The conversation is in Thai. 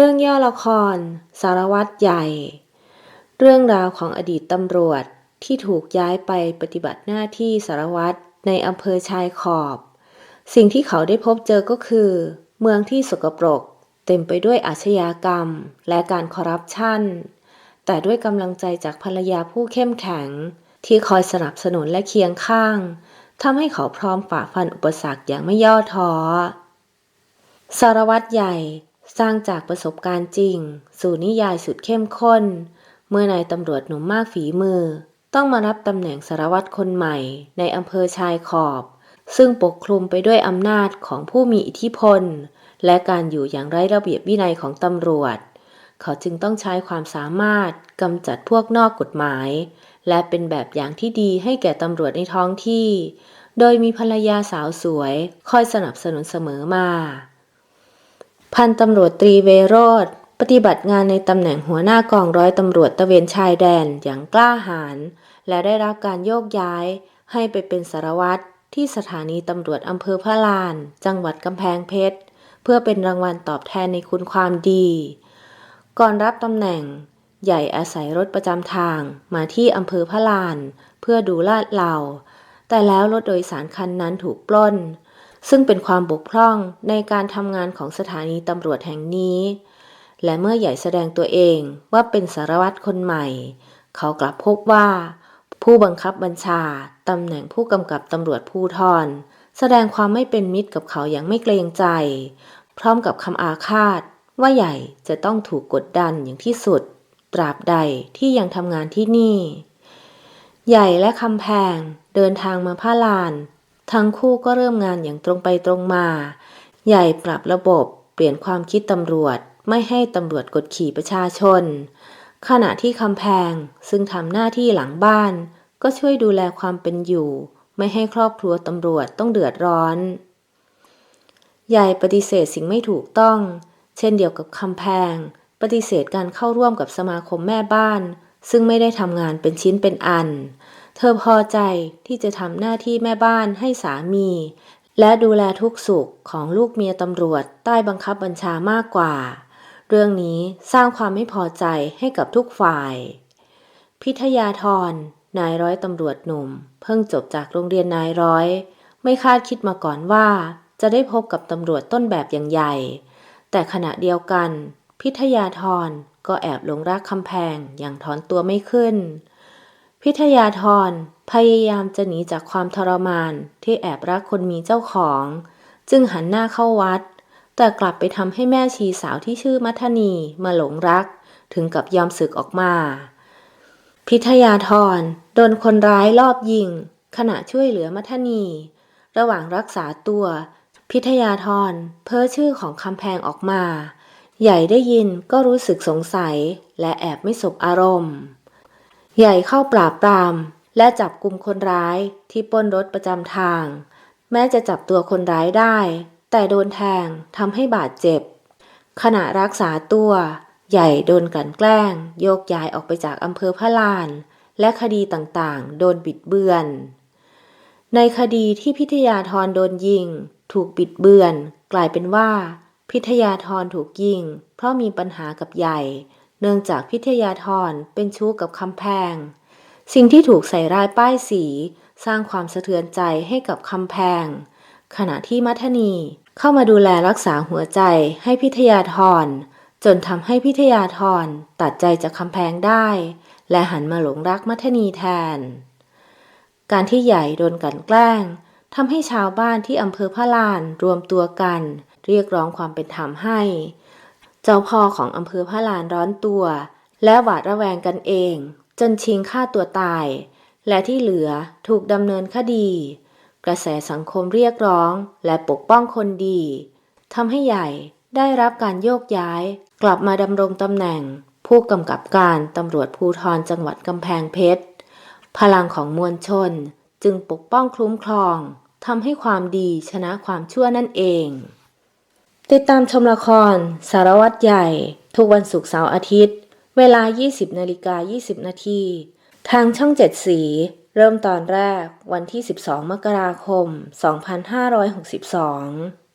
เรื่องย่อละคร สารวัตรใหญ่ เรื่องราวของอดีตตำรวจที่ถูกย้ายไปปฏิบัติหน้าที่สารวัตรในอำเภอชายขอบ สิ่งที่เขาได้พบเจอก็คือ เมืองที่สกปรก เต็มไปด้วยอาชญากรรม และการคอร์รัปชัน แต่ด้วยกำลังใจจากภรรยาผู้เข้มแข็ง ที่คอยสนับสนุนและเคียงข้างทำให้เขาพร้อมฝ่าฟันอุปสรรคอย่างไม่ย่อท้อ สารวัตรใหญ่ สร้างจากประสบการณ์จริง สู่นิยายสุดเข้มข้น เมื่อนายตำรวจหนุ่มมากฝีมือ ต้องมารับตำแหน่งสารวัตรคนใหม่ในอำเภอชายขอบ ซึ่งปกคลุมไปด้วยอำนาจของผู้มีอิทธิพล และการอยู่อย่างไร้ระเบียบวินัยของตำรวจ เขาจึงต้องใช้ความสามารถกำจัดพวกนอกกฎหมาย และเป็นแบบอย่างที่ดีให้แก่ตำรวจในท้องที่ โดยมีภรรยาสาวสวย คอยสนับสนุนเสมอมา พันตำรวจตรีเวโรธปฏิบัติงานในตำแหน่งหัวหน้ากองร้อยตำรวจตะเวนชายแดนอย่างกล้าหาญและได้รับการโยกย้ายให้ไปเป็นสารวัตรที่สถานีตำรวจอำเภอพระลาน จังหวัดกำแพงเพชร เพื่อเป็นรางวัลตอบแทนในคุณความดี ก่อนรับตำแหน่ง ใหญ่อาศัยรถประจำทางมาที่อำเภอพระลาน เพื่อดูลาดเหล่าแต่แล้วรถโดยสารคันนั้นถูกปล้น ซึ่งเป็นความบกพร่องในการทำงานของสถานีตำรวจแห่งนี้ และเมื่อใหญ่แสดงตัวเองว่าเป็นสารวัตรคนใหม่ เขากลับพบว่า ผู้บังคับบัญชาตำแหน่งผู้กำกับตำรวจภูทรแสดงความไม่เป็นมิตรกับเขาอย่างไม่เกรงใจ พร้อมกับคำอาฆาต ว่าใหญ่จะต้องถูกกดดันอย่างที่สุด ตราบใดที่ยังทำงานที่นี่ ใหญ่และคำแพงเดินทางมาผ้าลาน ทั้งคู่ก็เริ่มงานอย่างตรงไปตรงมา ใหญ่ปรับระบบเปลี่ยนความคิดตำรวจ ไม่ให้ตำรวจกดขี่ประชาชน ขณะที่คำแพงซึ่งทำหน้าที่หลังบ้าน ก็ช่วยดูแลความเป็นอยู่ ไม่ให้ครอบครัวตำรวจต้องเดือดร้อน ใหญ่ปฏิเสธสิ่งไม่ถูกต้อง เช่นเดียวกับคำแพง ปฏิเสธการเข้าร่วมกับสมาคมแม่บ้าน ซึ่งไม่ได้ทำงานเป็นชิ้นเป็นอัน เธอพอใจที่จะทำหน้าที่แม่บ้านให้สามี และดูแลทุกสุขของลูกเมียตำรวจใต้บังคับบัญชามากกว่า เรื่องนี้สร้างความไม่พอใจให้กับทุกฝ่าย พิทยาธรนายร้อยตำรวจหนุ่ม เพิ่งจบจากโรงเรียนนายร้อย ไม่คาดคิดมาก่อนว่า จะได้พบกับตำรวจต้นแบบอย่างใหญ่ แต่ขณะเดียวกัน พิทยาธรก็แอบหลงรักคำแพงอย่างถอนตัวไม่ขึ้น พิทยาธรพยายามจะหนีจากความทรมานที่แอบรักคนมีเจ้าของ จึงหันหน้าเข้าวัด แต่กลับไปทำให้แม่ชีสาวที่ชื่อมัทนีมาหลงรัก ถึงกับยอมศึกออกมา พิทยาธรโดนคนร้ายลอบยิง ขณะช่วยเหลือมัทนี ระหว่างรักษาตัว พิทยาธรเพ้อชื่อของคำแพงออกมา ใหญ่ได้ยินก็รู้สึกสงสัย และแอบไม่สบอารมณ์ ใหญ่เข้าปราบปราม และจับกลุ่มคนร้ายที่ปล้นรถประจำทาง แม้จะจับตัวคนร้ายได้ แต่โดนแทงทำให้บาดเจ็บ ขณะรักษาตัว ใหญ่โดนกลั่นแกล้ง โยกย้ายออกไปจากอำเภอพระลาน และคดีต่างๆ โดนบิดเบือน ในคดีที่พิทยาธรโดนยิง ถูกบิดเบือน กลายเป็นว่า พิทยาธรถูกยิง เพราะมีปัญหากับใหญ่ เนื่องจากพิทยาธรเป็นชู้กับคำแพง สิ่งที่ถูกใส่ร้ายป้ายสี สร้างความสะเทือนใจให้กับคำแพง ขณะที่มัทนีเข้ามาดูแลรักษาหัวใจให้พิทยาธรจนทำให้พิทยาธรตัดใจจากคำแพงได้ และหันมาหลงรักมัทนีแทน การที่ใหญ่โดนกลั่นแกล้งทำให้ชาวบ้านที่อำเภอพระลานรวมตัวกัน เรียกร้องความเป็นธรรมให้ เจ้าพ่อของอำเภอพระลานร้อนตัว และหวาดระแวงกันเอง จนชิงฆ่าตัวตาย และที่เหลือถูกดำเนินคดี กระแสสังคมเรียกร้องและปกป้องคนดีทำให้ใหญ่ได้รับการโยกย้าย กลับมาดำรงตำแหน่ง ผู้กำกับการตำรวจภูธรจังหวัดกำแพงเพชร พลังของมวลชนจึงปกป้องคลุ้มครองทำให้ความดีชนะความชั่วนั่นเอง ติดตามชมละคร สารวัตรใหญ่ ทุกวันศุกร์เสาร์อาทิตย์ เวลา 20นาฬิกา20 นาที ทางช่อง 7 สี เริ่มตอนแรกวันที่ 12 มกราคม 2562